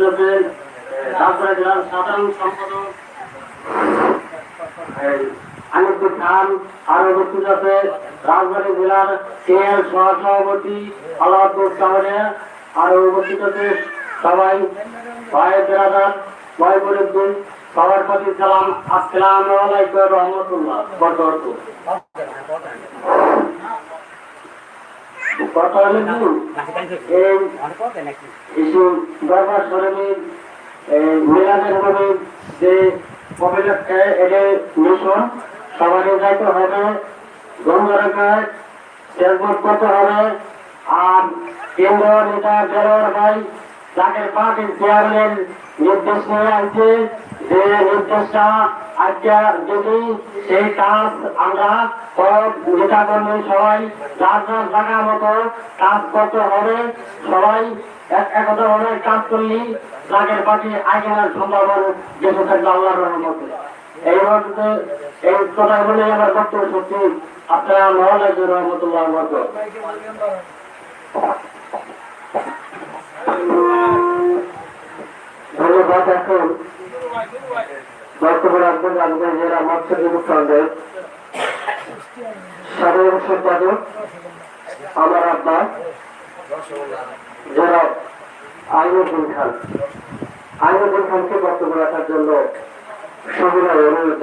রয়েছেন রাজবাড়ী জেলার সাধারণ রাজবাড়ী জেলার সিএল সহসভাপতি আলাউদ্দিন সাহরিয়া আরও উপস্থিত আছে সবাই ভাইয়ের বেড়াদার মহিবুদ্দিন, সবার প্রতি সালাম, আসসালাম আলাইকুম রহমতুল্লাহ বরকত কথা হলো কি? এই ইস্যু দরবার শরীরের মিলাদের হবে যে কপিটাকে এটা মিশন সবারই যাইতে হবে গঙ্গারাকায় ফেসবুক করতে হবে আর কেন্দ্র নেতা জেলার ভাই যাকে পার্টির চেয়ারম্যান নির্দেশ নিয়ে আছে যে নির্দেশটা আজকে যদি সেই কাজ আমরা নেতা কর্মী সবাই যার যার জায়গা মতো কাজ করতে হবে, সবাই এক একতা ভাবে কাজ করলেই রাগের পার্টি আইনের সম্ভাবনা যেতে থাকবে আল্লাহর রহমতে। এই মুহূর্তে এই কথা বলে আমার বক্তব্য সত্যি আপনারা মহল্লা রহমতুল্লাহ বরকত। ধন্যবাদ এখন বর্তমান রাখবেন রাজবাড়ী জেলা মৎস্যজীবী সংঘের সাধারণ সম্পাদক আমার আব্বা যারা আইনুদ্দিন খান আইনুদ্দিন বক্তব্য রাখার জন্য সবিনয় অনুরোধ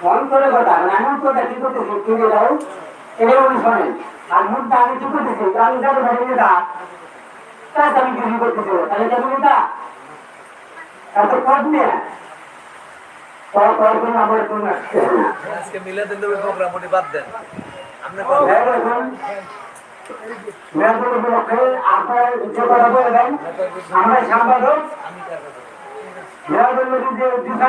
লোকে অন্তরের কথা এমন কথা কি করতেছি কিনে দাও এটাও উনি শোনেন। আর মুখটা আমি কি করতেছি আমি কিছু করতেছি তাহলে যাব এত পদ নিয়ে আমার আজকে মিলাদের প্রোগ্রাম উনি বাদ দেন। সাংবাদিক। যে দিশা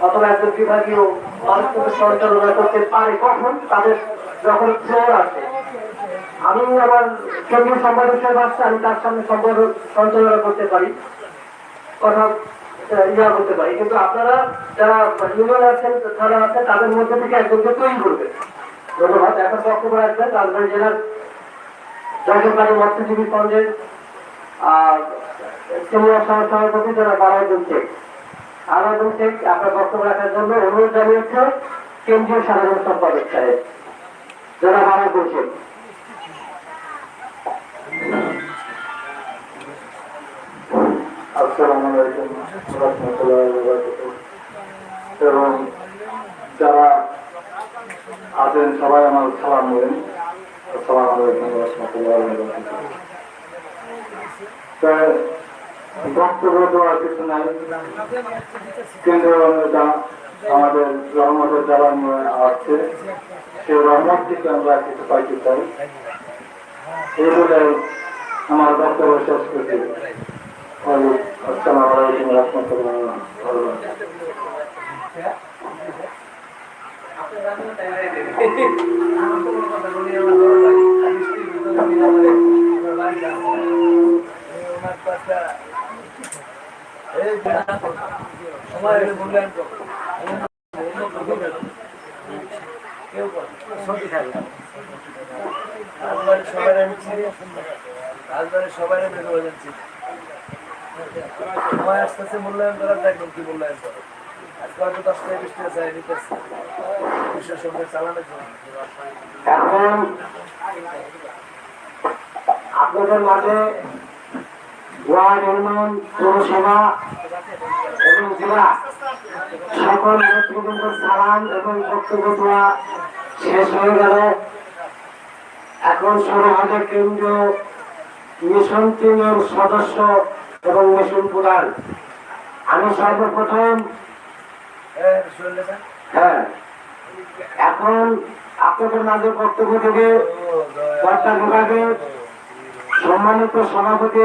অথবা একজন বিভাগীয় মানুষকে সঞ্চালনা করতে পারে কখন? তাদের যখন ফ্লোর আসে আমি আমার কেন্দ্রীয় সম্পাদক সাহেব আসছে আমি তার সামনে সম্পাদক সঞ্চালনা করতে পারি, কথা ইয়া করতে পারি। কিন্তু আপনারা যারা ইউনিয়ন আছেন, থানা আছেন, তাদের মধ্যে থেকে একজনকে তৈরি করবেন। ধন্যবাদ। এখন বক্তব্য রাখবেন রাজবাড়ী জেলার জগন্নাথ মৎস্যজীবী ফন্ডের আহ, সিনিয়র সহসভাপতি যারা বারাইদুল শেখ জানিয়েছে কেন্দ্রীয় সাধারণ সম্পাদক সাহেব। আলাইকুম এবং যারা আছেন সবাই আমার সালাম বলেন আসসালামু আলাইকুম রহমতুল্লাহ বক্তব্য আর কিছু নাই। কেন্দ্রীয় নেতা আমাদের রহমতের নিয়ে আসছে। সেই রহমত থেকে আমরা কিছু পাইতে চাই। এই আমার বক্তব্য শেষ করছি সময় মূল্যায়ন করো কেউ করে সত্যি থাকবে রাজবাড়ির সবাই আমি আমি রয়ে যাচ্ছি সময় আসতেছে মূল্যায়ন করার দেখবেন কি মূল্যায়ন করে আপনাদের মাঝে এবং এবং শেষ হয়ে এখন কেন্দ্রীয় সদস্য এবং মিশন প্রধান। আমি সর্বপ্রথম হ্যাঁ। এখন আপনাদের মাঝে বক্তব্য থেকে বার্তা বিভাগের সম্মানিত সভাপতি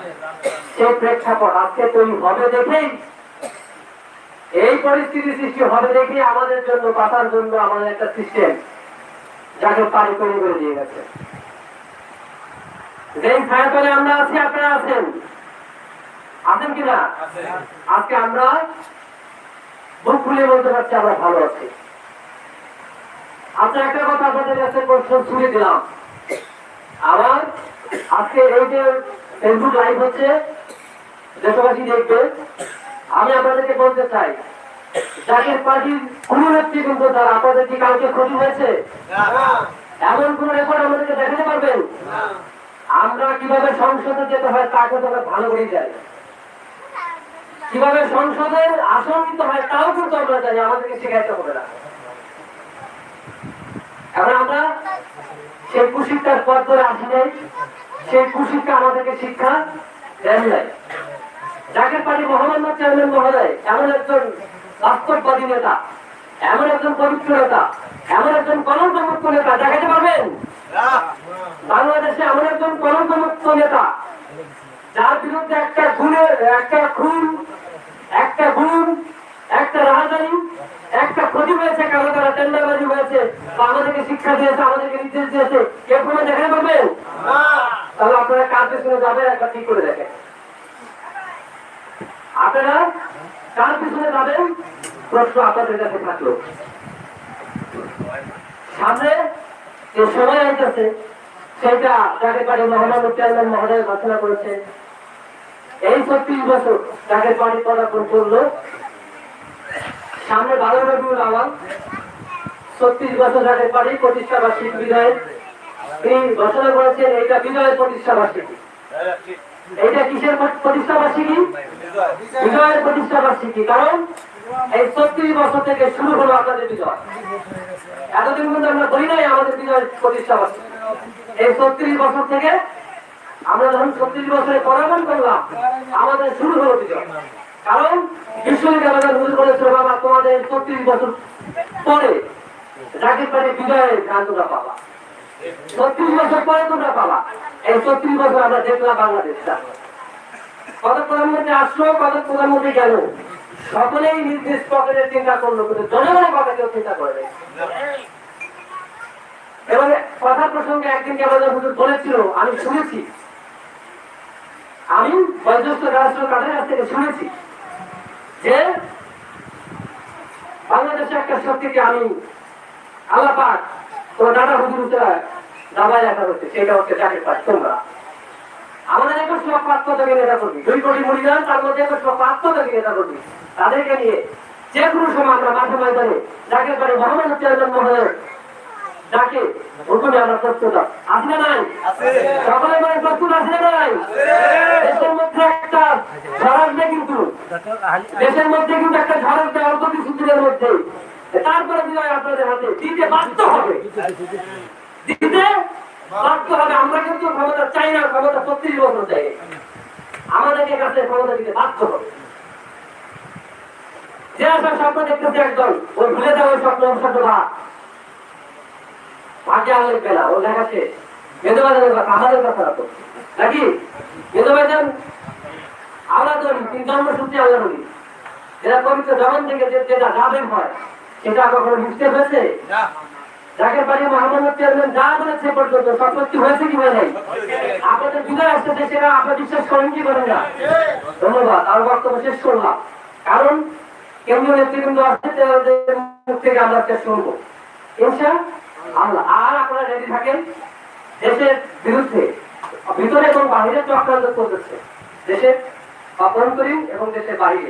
সেই প্রেক্ষাপট আজকে তৈরি হবে দেখেই এই পরিস্থিতি সৃষ্টি হবে দেখে আমাদের জন্য বাঁচার জন্য আমাদের একটা সিস্টেম যাকে পারি তৈরি করে দিয়ে গেছে। যেই আমরা আছি আপনারা আছেন? আছেন কিনা? আজকে আমরা বুক খুলে বলতে পারছি আমরা ভালো আছি। আচ্ছা একটা কথা আপনাদের কাছে প্রশ্ন ছুড়ে দিলাম। আমার আজকে এই যে ফেসবুক লাইভ হচ্ছে, দেশবাসী দেখবে। আমি আপনাদেরকে বলতে চাই জাতীয় পার্টির কোন নেত্রী কিন্তু তার আপনাদের কি কালকে ক্ষতি হয়েছে? এমন কোন রেকর্ড আমাদেরকে দেখাতে পারবেন? আমরা কীভাবে সংসদে যেতে হয় তা কিন্তু আমরা ভালো করেই জানি। কীভাবে সংসদে আসন নিতে হয় তাও কিন্তু আমরা জানি, আমাদেরকে শেখাইতে হবে না। এখন আমরা সেই কুশিক্ষার পথ ধরে আসি নাই। সেই কুশিক্ষা আমাদেরকে শিক্ষা দেন নাই। জাকের পার্টি মোহাম্মদ চেয়ারম্যান মহোদয়, এমন একজন বাস্তববাদী নেতা, এমন একজন পবিত্র নেতা, এমন একজন কলঙ্কমুক্ত নেতা দেখাতে পারবেন বাংলাদেশে এমন একজন কলঙ্কমুক্ত নেতা যার বিরুদ্ধে একটা গুণের একটা খুন একটা গুণ একটা রাজধানী একটা ক্ষতি হয়েছে কারও তারা টেন্ডারবাজি হয়েছে বা আমাদেরকে শিক্ষা দিয়েছে আমাদেরকে নির্দেশ দিয়েছে কেউ কোনো দেখাতে পারবেন তাহলে আপনারা কার পিছনে যাবেন একবার ঠিক করে দেখেন আপনারা কার পিছনে যাবেন আপনাদের কাছে থাকল? সামনে যে সময় আইতেছে সেটা যাকে পারে মোহাম্মদ মহোদয় ঘোষণা করেছে এই ছত্রিশ বছর যাকে পানি পদার্পণ করল সামনে বারো রবিউল ছত্রিশ বছর যাকে পানি প্রতিষ্ঠা বার্ষিক বিজয়ের তিনি ঘোষণা করেছেন এটা বিজয়ের প্রতিষ্ঠা এইটা কিসের প্রতিষ্ঠা বার্ষিকী? বিজয়ের প্রতিষ্ঠা বার্ষিকী, কারণ এই ছত্রিশ বছর থেকে শুরু হলো আপনাদের বিজয়। এতদিন কিন্তু আমরা বলি নাই আমাদের বিজয় প্রতিষ্ঠা বার্ষিকী। এই ছত্রিশ বছর থেকে আমরা যখন ছত্রিশ বছরে পরামর্শ করলাম, আমাদের শুরু হলো বিজয়। কারণ বিশ্ববিদ্যালয় শুরু করেছিল বাবা, তোমাদের ছত্রিশ বছর পরে জাকির পার্টি বিজয়ের গানটা পাবা ছত্রিশ বছর পরে তোমরা পাবা। এই ছত্রিশ বছর আমরা দেখলাম বাংলাদেশটা। কত প্রধানমন্ত্রী আসলো, কত প্রধানমন্ত্রী গেল। সকলেই নির্দিষ্ট পকেটের চিন্তা করল, কিন্তু জনগণের কথা কেউ চিন্তা করে এবারে কথা প্রসঙ্গে একদিন কেবল হুজুর বলেছিল, আমি শুনেছি। আমি বয়োজ্যেষ্ঠ রাষ্ট্র কাদের কাছ থেকে শুনেছি যে বাংলাদেশে একটা শক্তিকে আমি আল্লাহ দাদা হুজুর দাবায় হচ্ছে সেটা হচ্ছে পাক তোমরা। আমাদের সব নেতা করবি। দুই কোটি তার মধ্যে সব নেতা করবি। তাদেরকে নিয়ে যে কোনো সময় আমরা মাঠে ময়দানে যাকে মোহাম্মদ চেয়ারম্যান মহোদয় যাকে হুকুমে আমরা প্রস্তুত না নাই? সকলে মানে প্রস্তুত না নাই? দেশের মধ্যে একটা ঝড় আসবে কিন্তু। দেশের মধ্যে কিন্তু একটা ঝড় আসবে অল্প কিছু দিনের মধ্যে তারপরে বিজয় আপনাদের হাতে দিতে বাধ্য হবে। দিতে বাধ্য হবে। আমরা কিন্তু ক্ষমতা চাই না, ক্ষমতা চাই। আমাদেরকে কাছে ক্ষমতা দিতে বাধ্য হবে। আগে ও নাকি? ধরি তিন জন্মসূত্রে আল্লাহ যেটা পবিত্র জগন থেকে যেটা যাবেন হয় সেটা কখনো বুঝতে হয়েছে? যাকে পারি মোহাম্মদ চেয়ারম্যান যা বলেছে এ পর্যন্ত সব হয়েছে কি হয় নাই আপনাদের বিদায় আসতেছে সেটা আপনার বিশ্বাস করেন কি করেন না? ধন্যবাদ আর বক্তব্য শেষ করলাম। কারণ কেন্দ্রীয় নেতৃবৃন্দ আছে মুখ থেকে আমরা আজকে শুনব। ইনশা আল্লাহ আর আপনারা রেডি থাকেন? দেশের বিরুদ্ধে ভিতরে এবং বাহিরে চক্রান্ত করতেছে। দেশের অভ্যন্তরীণ এবং দেশের বাইরে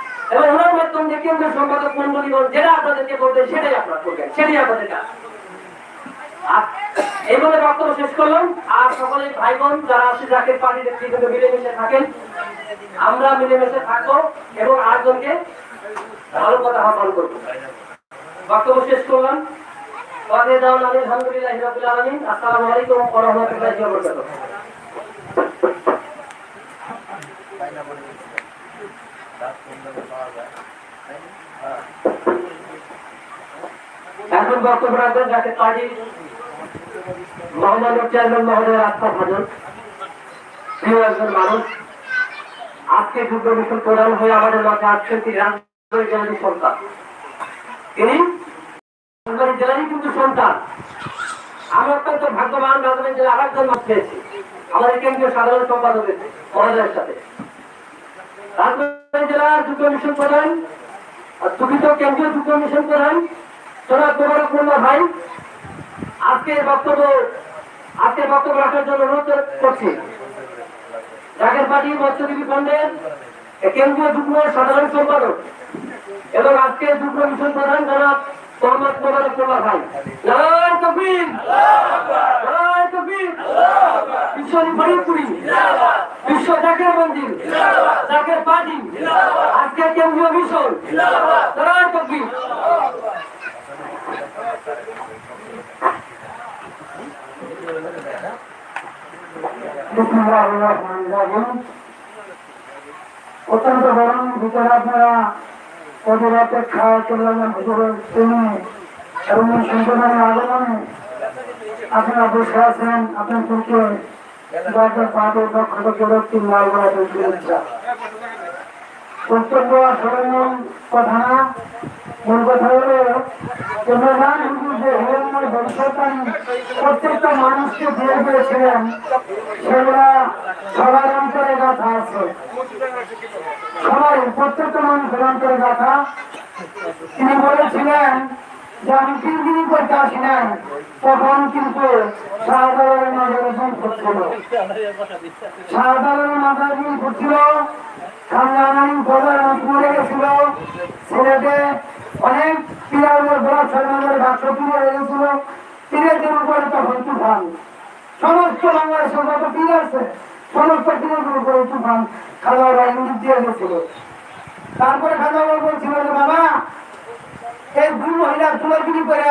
এবং ওনার মাধ্যম যে কেন্দ্রীয় সম্পাদক মন্ডলীগণ যেটা আপনাদেরকে বলবেন, সেটাই আপনারা করবেন। সেটাই আপনাদের কাজ। আর এই বলে বক্তব্য শেষ করলাম। আর সকলে ভাই বোন যারা আছে জাকের পার্টি নেতৃত্ব মিলেমিশে থাকেন, আমরা মিলেমিশে থাকব এবং আটজনকে ভালো কথা আহ্বান করব। বক্তব্য শেষ করলাম। আলহামদুলিল্লাহ রাব্বিল আলামিন। আসসালামু আলাইকুম রাহমাতুল্লাহি এখন বক্তব্য রাখবেন যাকে পার্টি মোহাম্মদ চেয়ারম্যান মহোদয় আস্থা ভাজন প্রিয় একজন মানুষ। আজকে যুদ্ধ মিশন প্রধান হয়ে আমাদের মাঝে আসছেন তিনি রাজনৈতিক জেলারই সন্তান। তিনি রাজবাড়ী জেলারই কিন্তু সন্তান। আমি অত্যন্ত ভাগ্যবান রাজবাড়ী জেলা আরেকজন মাছ পেয়েছি। আমাদের কেন্দ্রীয় সাধারণ সম্পাদক মহোদয়ের সাথে। রাজবাড়ী জেলার যুদ্ধ মিশন প্রধান আর তুমি দুঃখিত কেন্দ্রীয় যুদ্ধ মিশন প্রধান সোনার গোবরকুল্লা ভাই? আজকে বক্তব্য আজকে বক্তব্য রাখার জন্য অনুরোধ করছি। জাগের পার্টি, মৎস্যজীবী ফন্ডের কেন্দ্রীয় যুগ্ম সাধারণ সম্পাদক এবং আজকে যুগ্ম মিশন প্রধান জনাব মোহাম্মদ মোবারকুল্লাহ ভাই। জয় তকবীর! জয় তকবীর! বিশ্ব ফরিদপুরি বিশ্ব জাকের মন্দির। জাকের পার্টি। আজকে কেন্দ্রীয় মিশন জয় তকবীর অত্যন্ত গরম আপনারা আপনাদেরকে দরকার পাদের পক্ষ থেকে একটি মাল বলাতে শুভেচ্ছা বক্তব্য আসলে কথা মূল কথা প্রত্যেকটা মানুষকে দিয়ে দিয়েছিলেন, সেগুলা সবার অন্তরে গাথা আছে। সবাই, প্রত্যেকটা মানুষের অন্তরে গাথা। তিনি বলেছিলেন যে, আমি তিন দিন করতে আসি নাই। তখন কিন্তু শাহজালালের নজরে সংকট ছিল। শাহজালালের মাথায় দিন মরে গেছিল। ছেলেতে অনেক ছয় বাক্স হয়ে গেছিল উপরে তখন তুফান সমস্ত বাংলাদেশের যত আছে, সমস্ত পীরের উপরে তুফান খাওয়া ইঙ্গিত দিয়ে গেছিল। তারপরে দাওয়া বলছিল যে, বাবা, এই দুই মহিলা চুলাচুরি করে,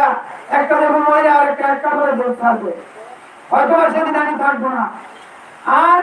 একটা যখন মহিলা আর একটা একটা করে দেশ থাকবে। হয়তো সেদিন আমি থাকব না। আর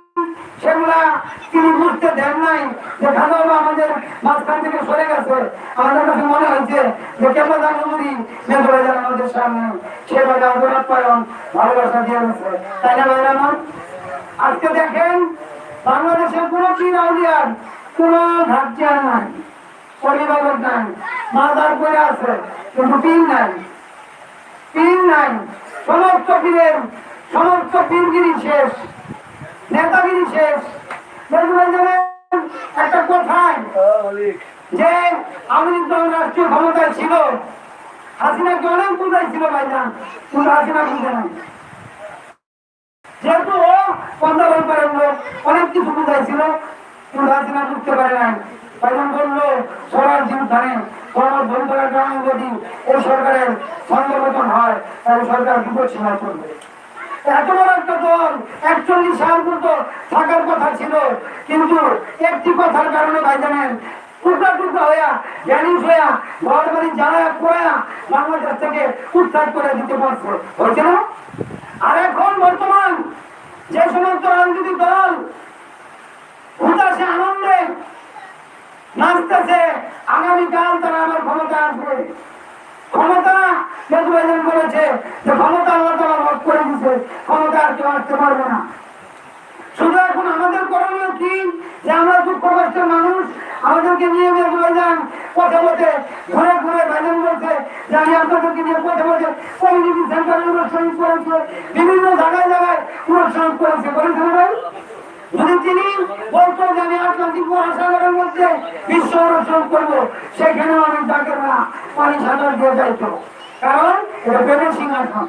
সেগুলা তিনি বুঝতে দেন নাই। যে খাজা বাবা আমাদের মাঝখান থেকে সরে গেছে। আমাদের কাছে মনে হয়েছে যে কেমন আমাদের সামনে সে বাজা অপরাধ ভালোবাসা দিয়ে গেছে। তাই না আজকে দেখেন বাংলাদেশের কোন পীর আউলিয়ার কোন ঘাটচিয়ার নাই পরিবাবক নাই মাদার করে আছে, কিন্তু পীর নাই। পীর নাই। সমস্ত পীরের, সমস্ত পীরগিরি শেষ। অনেক যেহেতু ও করেন লোক, অনেক কিছু বুঝাইছিল কিন্তু হাসিনা বুঝতে পারে নাই। ভাইজান বলল জীব ধানে সবার ভুল করার যদি এই সরকারের সংগঠন হয়, তাহলে সরকার বিপদ সীমা করবে। এত বড় একটা দল, একচল্লিশ সাল পর্যন্ত থাকার কথা ছিল। কিন্তু একটি কথার কারণে ভাইজানের টুকরা টুকরা হইয়া জ্ঞানী হইয়া ঘর বাড়ি জ্বালা পোয়া বাংলাদেশ থেকে উদ্ধার করে দিতে পারছে। আর এখন বর্তমান যে সমস্ত রাজনৈতিক দল উদাসে আনন্দে নাচতেছে, আগামীকাল তারা আমার ক্ষমতা আসবে। ক্ষমতা বলেছে ক্ষমতা আর কেউ আসতে পারবে না। শুধু এখন আমাদের করণীয় কি? যে আমরা দুঃখ কষ্টের মানুষ, আমাদেরকে নিয়ে মেজবাইজান পথে পথে, ঘুরে ঘুরে ভাইজান বলছে, যে নিয়ে পথে পথে কমিউনিটি সেন্টারে অনুষ্ঠান করেছে, বিভিন্ন জায়গায় জায়গায় অনুষ্ঠান করেছে। যদি তিনি বলতো আমি আটলান্টিক মহাসাগরের মধ্যে বিশ্ব অনুষ্ঠান করব। সেখানে অনেক তাকে পানি সাঁতার দিয়ে যাইতো। কারণ এটা প্রেমের সিংহাসন।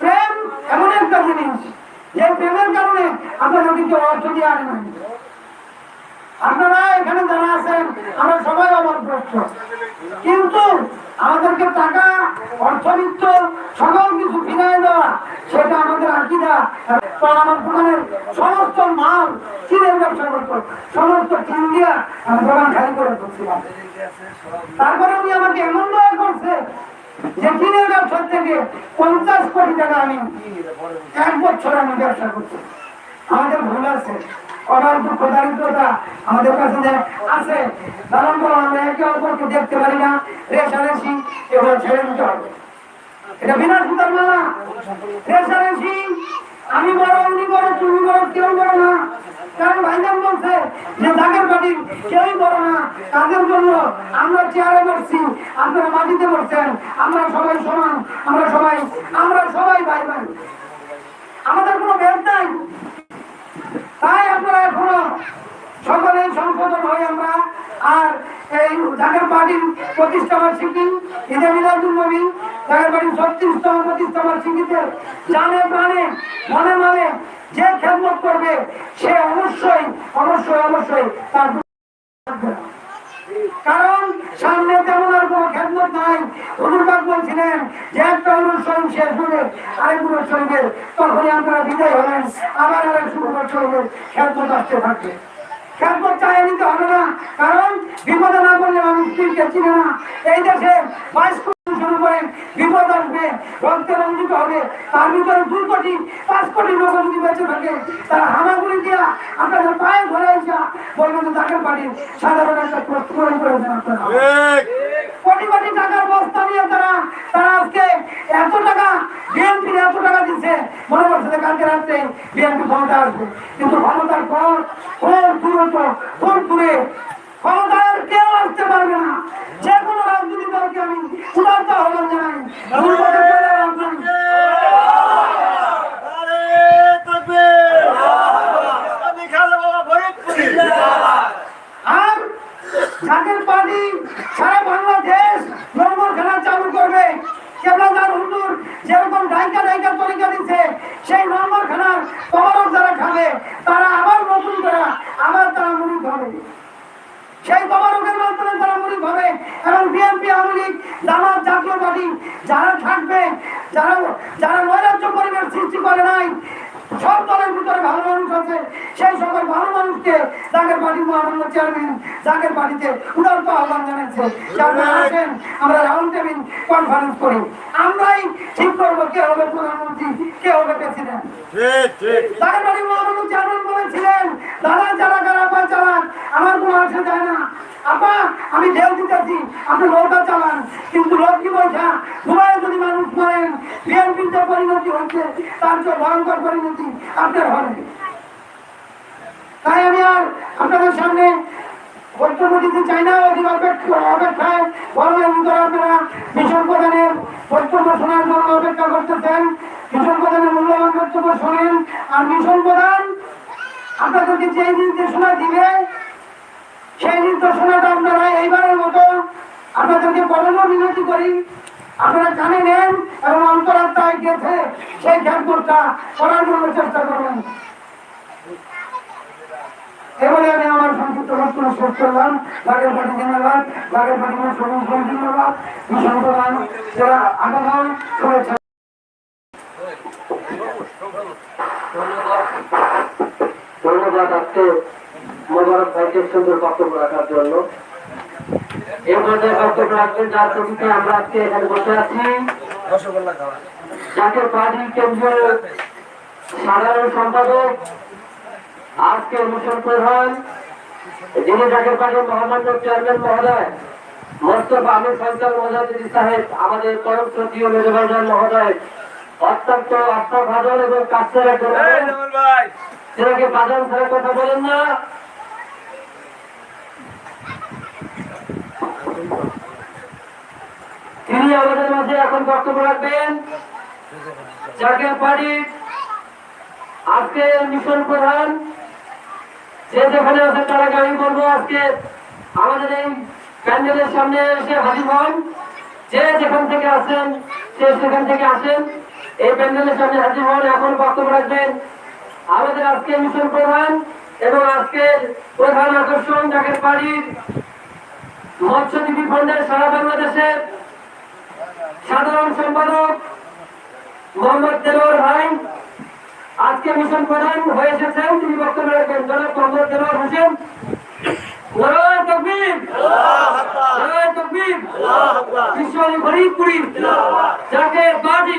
প্রেম এমন একটা জিনিস যে প্রেমের কারণে আপনাদের কিন্তু অর্থ দিয়ে আনে নাই আপনারা এখানে যারা আছেন, আমরা সবাই অবাদগ্রস্ত কিন্তু আমাদেরকে টাকা, অর্থবিত্ত, সকল কিছু ফিরিয়ে দেওয়া, সেটা আমাদের আকিদা। আমার দোকানের সমস্ত মাল কিনের ব্যবসা করতো, সমস্ত কিন দিয়া আমি দোকান খালি করে করছিলাম তারপরে উনি আমাকে এমন দয়া করছে যে কিনের ব্যবসা থেকে পঞ্চাশ কোটি টাকা আমি এক বছর আমি ব্যবসা করছি। আমাদের ভুল আছে। অভাব দুঃখ দারিদ্রতা আমাদের কাছে আছে। কারণ আমরা একে অপরকে দেখতে পারি না। রেশারেশি এগুলো ছেড়ে দিতে হবে। এটা বিনা সুতার মালা। রেশারেশি আমি বড়, উনি বড়, তুমি বড়, কেউ বড় না। কারণ ভাইজান বলছে যে ঢাকার বাড়ির কেউই বড় না। তাদের জন্য আমরা চেয়ারে বসছি, আপনারা মাটিতে বসছেন। আমরা সবাই সমান, আমরা সবাই আমরা সবাই ভাই ভাই আমাদের কোনো ভেদ নাই। তাই আপনারা এখনও সকলে সংশোধন হয়ে আমরা। আর এই ঢাকার পার্টির প্রতিষ্ঠা বার্ষিকী ঈদে মিলাদুল নবী ঢাকার পার্টির ছত্রিশতম প্রতিষ্ঠা বার্ষিকীতে জানে প্রাণে, মনে মনে যে খেদমত করবে, সে অবশ্যই অবশ্যই অবশ্যই তার কারণ সামনে তেমন আর কোনো খেদমত নাই। হুজুরবাগ বলছিলেন যে একটা অনুষ্ঠান শেষ হবে, আরেক অনুষ্ঠানের তখনই আপনারা বিদায় হলেন আবার আরেক অনুষ্ঠানের খেদমত আসতে থাকবে। কারণ বিপদে না করলে মানুষ চিনে না। এই দেশে শুরু করেন বিপদ আসবে রক্তে রঞ্জিত হবে। তার ভিতরে দুই কোটি পাঁচ কোটি লোক যদি বেঁচে থাকে তারা হামাগুড়ি দিয়া আপনাদের পায়ে ধরে এসে বলবেন যে তাকে পারি সাধারণ একটা করেছেন আপনারা। কোটি কোটি টাকার বস্তা নিয়ে তারা তারা আজকে এত টাকা বিএনপি এত টাকা দিচ্ছে। মনে করছে যে কালকে রাত্রে বিএনপি ক্ষমতা আসবে। কিন্তু ক্ষমতার পর কোন দূরত্ব কোন দূরে ক্ষমতায় আর কেউ আসতে পারবে না। যে কোনো রাজনীতি দলকে আমি উদারতা আহ্বান জানাই। আর যাদের পার্টি সারা বাংলাদেশ নম্বর খেলা চালু করবে একটা তরিকা দিচ্ছে সেই নম্বর খানার তবরক যারা খাবে তারা আবার নতুন করে আবার তারা মুড়ি খাবে সেই তবরকের মাধ্যমে তারা মুড়ি খাবে এবং বিএনপি আওয়ামী লীগ জামাত জাতীয় পার্টি যারা থাকবে যারা যারা নৈরাজ্য পরিবেশ সৃষ্টি করে নাই সব দলের ভিতরে ভালো মানুষ আছে সেই সকল ভালো মানুষকে জাগের পার্টি মহামান্য চেয়ারম্যান জাগের পার্টিতে উদার তো আহ্বান জানাচ্ছে আপনারা আসেন আমরা রাউন্ড টেবিল কনফারেন্স করি। আমরাই ঠিক করব কে হবে প্রধানমন্ত্রী কে হবে প্রেসিডেন্ট জাগের বাড়ি মহামান্য দাদা, চালা কারা আপা চালান আমার কোনো আসে যায় না। আপা, আমি ঢেউ দিতেছি। আপনি নৌকা চালান। কিন্তু লোক কি বলছে? দুবাইয়ে যদি মানুষ করেন বিএনপির যে পরিণতি হচ্ছে তার যে ভয়ঙ্কর পরিণতি আপনার হবে তাই আমি আর আপনাদের সামনে বক্তব্য দিতে চাই না অপেক্ষা করতেছেন। মিশন প্রধানের মূল্যবান বক্তব্য শোনেন। আর মিশন প্রধান আপনাদেরকে যে নির্দেশনা দিবে, সেই নির্দেশনাটা আপনারা এইবারের মতো আপনাদেরকে বড় বিনতি করি, আপনারা জানে নেন এবং অন্তরাত্মায় গেছে সেই খ্যাতটা করার জন্য চেষ্টা করবেন। এবারে আমি আমার সংক্ষিপ্ত বক্তব্য শেষ করলাম। বাগের পাটি ধন্যবাদ। বাগের পাটি ধন্যবাদ। প্রধান যারা আগমন শুভেচ্ছা ধন্যবাদ আজকে মোবারক ভাইকে সুন্দর বক্তব্য রাখার জন্য। এর মধ্যে বক্তব্য রাখবেন যার ছবিতে আমরা আজকে এখানে বসে আছি। রসগোল্লা পার্টি কেন্দ্রীয় সাধারণ সম্পাদক আজকে মিশন প্রধান যিনি যাকে পার্টির মহামান্য চেয়ারম্যান মহোদয় মোস্তফা আমির ফয়সাল মজাদিন সাহেব আমাদের পরম শ্রদ্ধীয় মেজবাজার মহোদয় অত্যন্ত আস্থাভাজন এবং কাছের একজন সেটাকে বাজার ছাড়া কথা বলেন না। তিনি আমাদের মাঝে এখন বক্তব্য রাখবেন। জাতীয় পার্টির আজকে মিশন প্রধান, যে যেখানে আছে তারা আমি বলব আজকে। আমাদের এই প্যান্ডেলের সামনে এসে হাজির হন। যে যেখান থেকে আসেন সে সেখান থেকে আসেন, এই প্যান্ডেলের সামনে হাজির হন। এখন বক্তব্য রাখবেন আমাদের আজকে মিশন প্রধান এবং আজকের প্রধান আকর্ষণ ঢাকের বাড়ির মৎস্যজীবী ফন্ডের সারা বাংলাদেশের সাধারণ সম্পাদক মোহাম্মদ দেলোয়ার ভাই। আজকে মিশন প্রধান হয়ে এসেছেন। তিনি বক্তব্য রাখবেন। মোহাম্মদ দেলোয়ার হোসেন। নারায়ণ তকবীর নারায়ণ তকবীর বিশ্বনী ফরিদপুরি যাকে পার্টি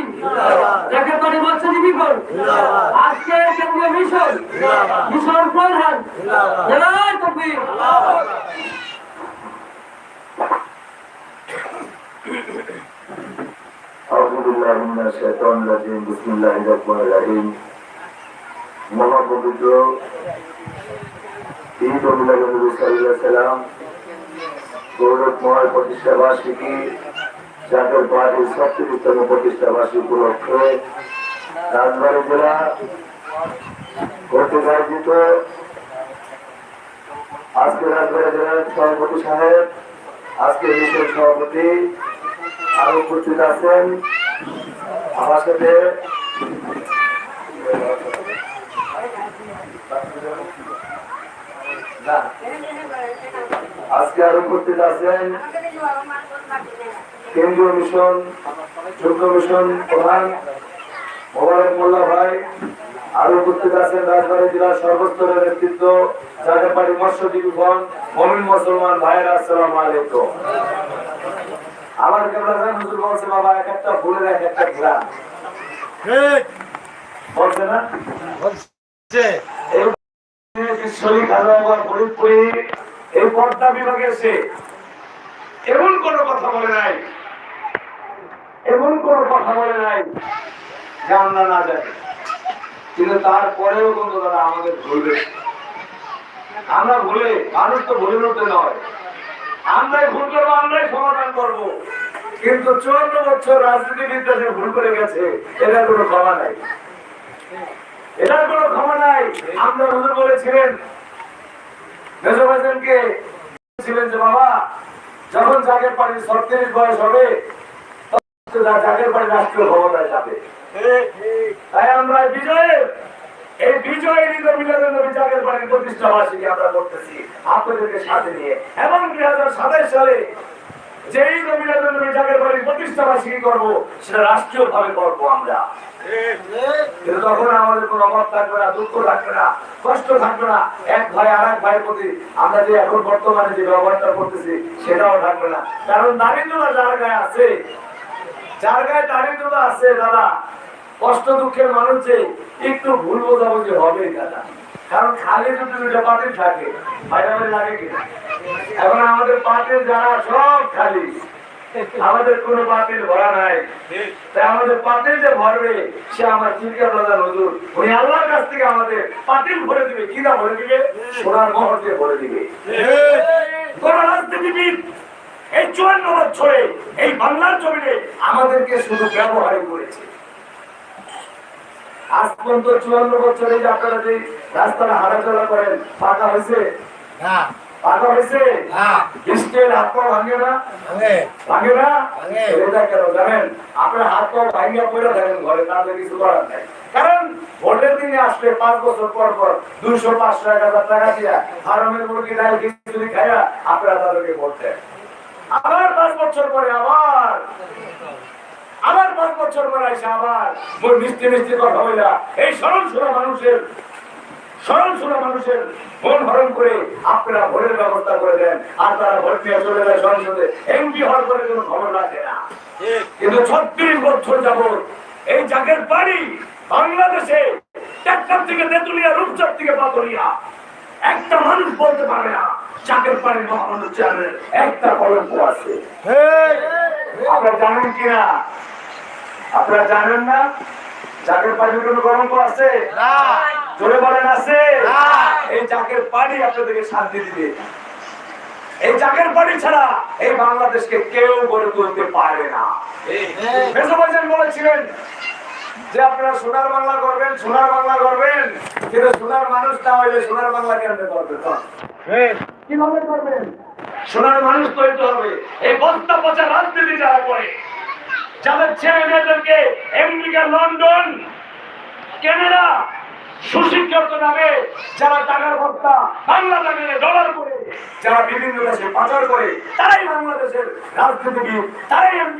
যাকে পার্টি মৎস্যজীবী ফন্ড আজকে কেন্দ্রীয় মিশন মিশন প্রধান নারায়ণ তকবীর أعوذ بالله من الشيطان الرجيم بسم الله الرحمن الرحيم মহাপবিত্র ঈদ নবী সাল্লাম গৌরবময় প্রতিষ্ঠা বার্ষিকী জাতীয় পার্টির সপ্তমতম প্রতিষ্ঠা বার্ষিকী উপলক্ষে রাজবাড়ী জেলা কর্তৃক আজকে রাজবাড়ী জেলার সভাপতি সাহেব, আজকে মিশন সভাপতি আরও উপস্থিত আছেন। আমার সাথে না, আজকে আরও উপস্থিত আছেন কেন্দ্রীয় মিশন যুগ্ম মিশন প্রধান মোবারক মোল্লা ভাই আরও উপস্থিত আছেন রাজবাড়ী জেলার সর্বস্তরের নেতৃত্ব জাগাপাড়ি মৎস্যজীবী ফোন মমিন মুসলমান ভাইয়েরা আসসালাম আলাইকুম। আমার কেবলাজান হুজুর বলছে বাবা এক একটা ফুলের এক একটা গ্রাম বলছে না? এই বিশ্বলী খাজা ফরিদপুরি এই পর্দা বিভাগের সে এমন কোনো কথা বলে নাই। এমন কোনো কথা বলে নাই যে আমরা না জানি। কিন্তু তারপরেও কিন্তু তারা আমাদের ভুলবে। আমরা ভুলে, মানুষ তো ভুলে উঠতে নয়। আমরাই ভুল করব, আমরাই সমাধান করব। কিন্তু চুয়ান্ন বছর রাজনীতিবিদরা যে ভুল করে গেছে, এটার কোনো ক্ষমা নাই। এটার কোনো ক্ষমা নাই। আমরা হুজুর বলেছিলেন হোসেনকে ছিলেন যে, বাবা, যখন জাগের পাড়ি ছত্রিশ বয়স হবে জাগের পাড়ি রাষ্ট্রীয় ক্ষমতায় যাবে। তাই আমরা বিজয়ের, এই বিজয়ের ঈদ মিলাদের নবী জাগের বাড়ির প্রতিষ্ঠা বার্ষিকী আমরা করতেছি। আপনাদেরকে সাথে নিয়ে। এবং দুই হাজার সাতাশ সালে যেই রবীন্দ্র নবী জাগের বাড়ির প্রতিষ্ঠা বার্ষিকী করব, সেটা রাষ্ট্রীয় ভাবে করব আমরা। তখন আমাদের কোনো অভাব থাকবে না, দুঃখ থাকবে না, কষ্ট থাকবে না। এক ভাই আর এক ভাইয়ের প্রতি আমরা যে এখন বর্তমানে যে ব্যবহারটা করতেছি, সেটাও থাকবে না। কারণ দারিদ্রতা যার গায়ে আছে, যার গায়ে দারিদ্রতা আছে, দাদা, কষ্ট দুঃখের মানুষ যে একটু ভুল বোঝাবুঝি হবে দাদা। কারণ খালি যদি দুটো পাতিল থাকে। ভাইরাবাড়ি লাগে কিনা এখন আমাদের পাতিল যারা সব খালি। আমাদের কোনো পাতিল ভরা নাই। তাই আমাদের পাতিল যে ভরবে, সে আমার চিন্তা প্রধান হজুর উনি আল্লাহর কাছ থেকে আমাদের পাতিল ভরে দিবে। কি না ভরে দিবে? সোনার মহর দিয়ে ভরে দিবে। এই চুয়ান্ন বছরে এই বাংলার জমিনে আমাদেরকে শুধু ব্যবহারই করেছে। আজ পর্যন্ত চুয়ান্ন বছরে যে আপনারা যে রাস্তাটা হাঁটাচলা করেন। পাকা হয়েছে? পাকা হয়েছে? বৃষ্টির হাত পা ভাঙে না? ভাঙে। না? এটা কেন জানেন? আপনার হাত পা ভাঙিয়া পড়ে থাকেন ঘরে তাদের কিছু করার নাই। কারণ ভোটের দিনে আসলে পাঁচ বছর পর পর দুশো পাঁচশো এক হাজার টাকা দিয়া হারামের মুরগি ডাল খিচুড়ি খাইয়া আপনারা তাদেরকে ভোট দেন। আবার পাঁচ বছর পরে আবার আবার পাঁচ বছর পরে এসে আবার মোর মিষ্টি মিষ্টি কথা হইলা। এই সরল সোনা মানুষের সরল সোনা মানুষের মন হরণ করে আপনারা ভোটের ব্যবস্থা করে দেন আর তারা ভোট নিয়ে চলে যায় সংসদে এমপি হওয়ার পরে কোনো খবর রাখে না। কিন্তু ছত্রিশ বছর যাবত এই জাগের বাড়ি বাংলাদেশে ট্রাক্টর থেকে তেতুলিয়া রূপচাঁদ থেকে পাতলিয়া। একটা মানুষ বলতে পারে না চাকের পানি মহামানব চেয়ারের একটা কলঙ্ক আছে। আপনারা জানেন কিনা? আপনারা জানেন না? চাকের পানির কোনো কলঙ্ক আছে? জোরে বলেন আছে? এই চাকের পানি আপনাদেরকে শান্তি দিবে। এই চাকের পানি ছাড়া এই বাংলাদেশকে কেউ গড়ে তুলতে পারে না। মেসোবাজান বলেছিলেন যে আপনারা সোনার বাংলা করবেন সোনার বাংলা করবেন। কিন্তু সোনার মানুষ না হইলে সোনার বাংলা কেমনে করবে তখন? কীভাবে করবেন? সোনার মানুষ তৈরি হবে। এই বস্তা পচা রাজনীতি যারা করে যাদের ছেলে মেয়েদেরকে আমেরিকা, লন্ডন, কানাডা সুশিক্ষিত নামে যারা টাকার ভর্তা বাংলা টাকা ডলার করে, যারা বিভিন্ন দেশে পাচার করে, তারাই বাংলাদেশের রাজনীতিবিদ, তারাই